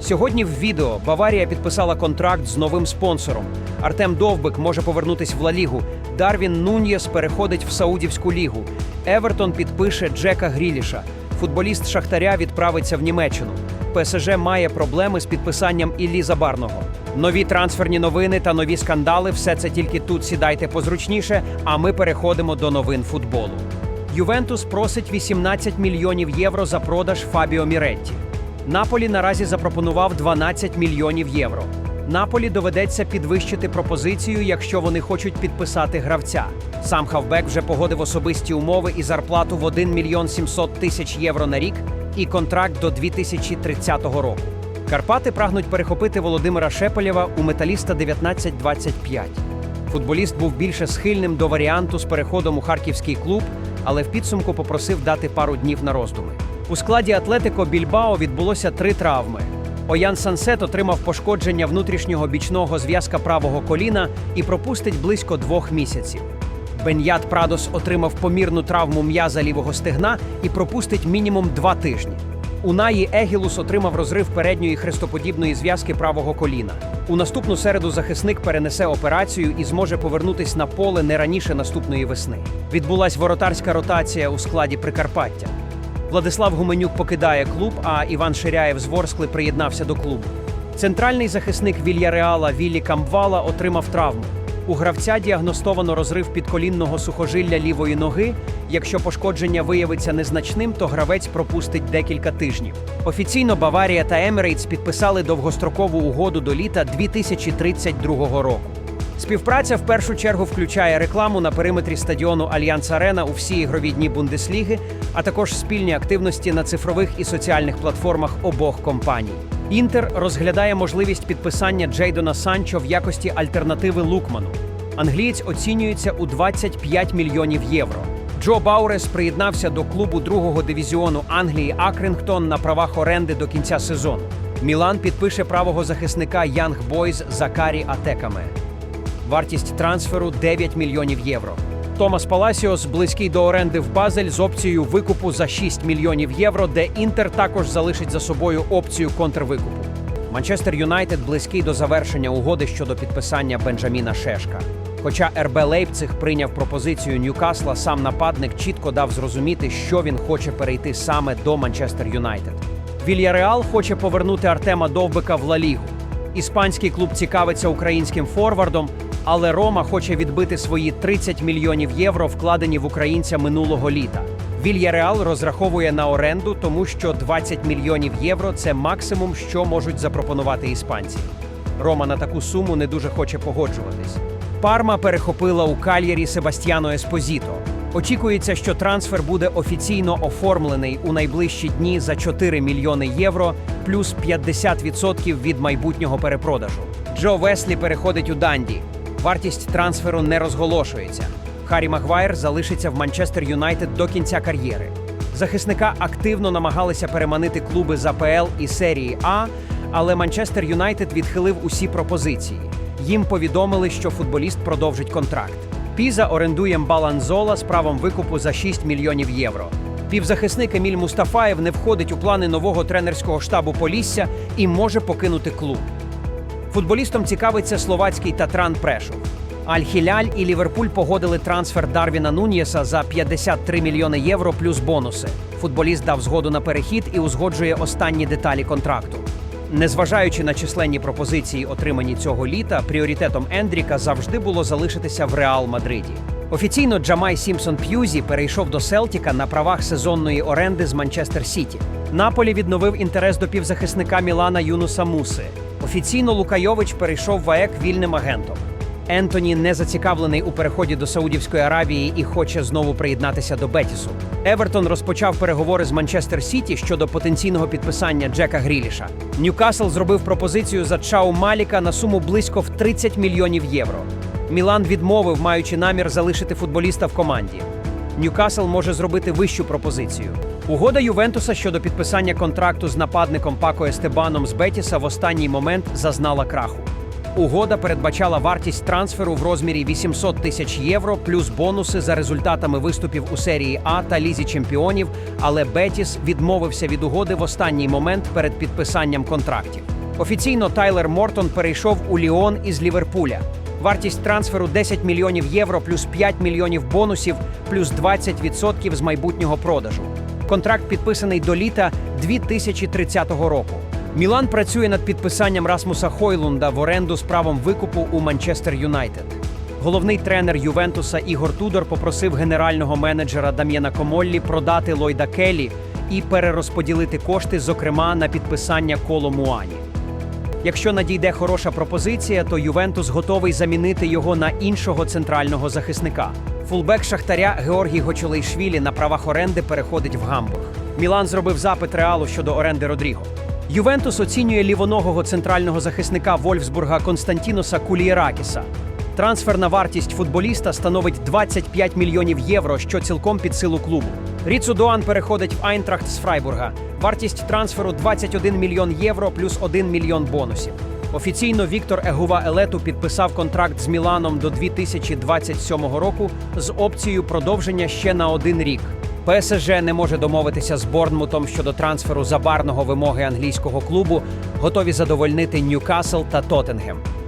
Сьогодні в відео Баварія підписала контракт з новим спонсором. Артем Довбик може повернутись в Ла Лігу. Дарвін Нуньєс переходить в Саудівську лігу. Евертон підпише Джека Гріліша. Футболіст Шахтаря відправиться в Німеччину. ПСЖ має проблеми з підписанням Іллі Забарного. Нові трансферні новини та нові скандали. Все це тільки тут сідайте позручніше. А ми переходимо до новин футболу. Ювентус просить 18 мільйонів євро за продаж Фабіо Міретті. Наполі наразі запропонував 12 мільйонів євро. Наполі доведеться підвищити пропозицію, якщо вони хочуть підписати гравця. Сам хавбек вже погодив особисті умови і зарплату в 1 мільйон 700 тисяч євро на рік і контракт до 2030 року. Карпати прагнуть перехопити Володимира Шепелєва у металіста 1925. Футболіст був більше схильним до варіанту з переходом у харківський клуб, але в підсумку попросив дати пару днів на роздуми. У складі Атлетико Більбао відбулося три травми. Оян Сансет отримав пошкодження внутрішнього бічного зв'язка правого коліна і пропустить близько двох місяців. Бенят Прадос отримав помірну травму м'яза лівого стегна і пропустить мінімум два тижні. Унаї Егілус отримав розрив передньої хрестоподібної зв'язки правого коліна. У наступну середу захисник перенесе операцію і зможе повернутись на поле не раніше наступної весни. Відбулась воротарська ротація у складі Прикарпаття. Владислав Гуменюк покидає клуб, а Іван Ширяєв з Ворскли приєднався до клубу. Центральний захисник Вільяреала Віллі Камбвала отримав травму. У гравця діагностовано розрив підколінного сухожилля лівої ноги. Якщо пошкодження виявиться незначним, то гравець пропустить декілька тижнів. Офіційно Баварія та Емірейтс підписали довгострокову угоду до літа 2032 року. Співпраця в першу чергу включає рекламу на периметрі стадіону Альянс Арена у всі ігрові дні Бундесліги, а також спільні активності на цифрових і соціальних платформах обох компаній. Інтер розглядає можливість підписання Джейдона Санчо в якості альтернативи Лукману. Англієць оцінюється у 25 мільйонів євро. Джо Баурес приєднався до клубу другого дивізіону Англії Акрингтон на правах оренди до кінця сезону. Мілан підпише правого захисника Янг Бойз Закарі Атекаме. Вартість трансферу 9 мільйонів євро. Томас Паласіос близький до оренди в Базель з опцією викупу за 6 мільйонів євро, де Інтер також залишить за собою опцію контрвикупу. Манчестер Юнайтед близький до завершення угоди щодо підписання Бенджаміна Шешка. Хоча РБ Лейпциг прийняв пропозицію Ньюкасла, сам нападник чітко дав зрозуміти, що він хоче перейти саме до Манчестер Юнайтед. Вільяреал хоче повернути Артема Довбика в Ла Лігу. Іспанський клуб цікавиться українським форвардом, але Рома хоче відбити свої 30 мільйонів євро, вкладені в українця минулого літа. Вільяреал розраховує на оренду, тому що 20 мільйонів євро це максимум, що можуть запропонувати іспанці. Рома на таку суму не дуже хоче погоджуватись. Парма перехопила у кальєрі Себастьяно Еспозіто. Очікується, що трансфер буде офіційно оформлений у найближчі дні за 4 мільйони євро, плюс 50% від майбутнього перепродажу. Джо Веслі переходить у Данді. Вартість трансферу не розголошується. Харі Магуайр залишиться в Манчестер Юнайтед до кінця кар'єри. Захисника активно намагалися переманити клуби з АПЛ і серії А, але Манчестер Юнайтед відхилив усі пропозиції. Їм повідомили, що футболіст продовжить контракт. Піза орендує Мбаланзола з правом викупу за 6 мільйонів євро. Півзахисник Еміль Мустафаєв не входить у плани нового тренерського штабу Полісся і може покинути клуб. Футболістом цікавиться словацький Татран Прешов. Аль-Хіляль і Ліверпуль погодили трансфер Дарвіна Нуньєса за 53 мільйони євро плюс бонуси. Футболіст дав згоду на перехід і узгоджує останні деталі контракту. Незважаючи на численні пропозиції, отримані цього літа, пріоритетом Ендріка завжди було залишитися в Реал Мадриді. Офіційно Джамай Сімпсон П'юзі перейшов до Селтіка на правах сезонної оренди з Манчестер Сіті. Наполі відновив інтерес до півзахисника Мілана Юнуса Муси. Офіційно Лукайович перейшов в АЕК вільним агентом. Ентоні не зацікавлений у переході до Саудівської Аравії і хоче знову приєднатися до Бетісу. Евертон розпочав переговори з Манчестер Сіті щодо потенційного підписання Джека Гріліша. Ньюкасл зробив пропозицію за Чау Маліка на суму близько в 30 мільйонів євро. Мілан відмовив, маючи намір залишити футболіста в команді. Ньюкасл може зробити вищу пропозицію. Угода Ювентуса щодо підписання контракту з нападником Пако Естебаном з Бетіса в останній момент зазнала краху. Угода передбачала вартість трансферу в розмірі 800 тисяч євро плюс бонуси за результатами виступів у серії А та Лізі чемпіонів. Але Бетіс відмовився від угоди в останній момент перед підписанням контрактів. Офіційно Тайлер Мортон перейшов у Ліон із Ліверпуля. Вартість трансферу 10 мільйонів євро плюс 5 мільйонів бонусів плюс 20% з майбутнього продажу. Контракт підписаний до літа 2030 року. Мілан працює над підписанням Расмуса Хойлунда в оренду з правом викупу у Манчестер Юнайтед. Головний тренер Ювентуса Ігор Тудор попросив генерального менеджера Дам'єна Комоллі продати Лойда Келі і перерозподілити кошти, зокрема на підписання Коло Муані. Якщо надійде хороша пропозиція, то Ювентус готовий замінити його на іншого центрального захисника. Фулбек Шахтаря Георгій Гочолейшвілі на правах оренди переходить в Гамбург. Мілан зробив запит Реалу щодо оренди Родріго. Ювентус оцінює лівоногого центрального захисника Вольфсбурга Константіноса Кулієракіса. Трансферна вартість футболіста становить 25 мільйонів євро, що цілком під силу клубу. Ріцу Доан переходить в Айнтрахт з Фрайбурга. Вартість трансферу 21 мільйон євро плюс 1 мільйон бонусів. Офіційно Віктор Егува Елету підписав контракт з Міланом до 2027 року з опцією продовження ще на один рік. ПСЖ не може домовитися з Борнмутом щодо трансферу забарного вимоги англійського клубу, готові задовольнити Ньюкасл та Тоттенгем.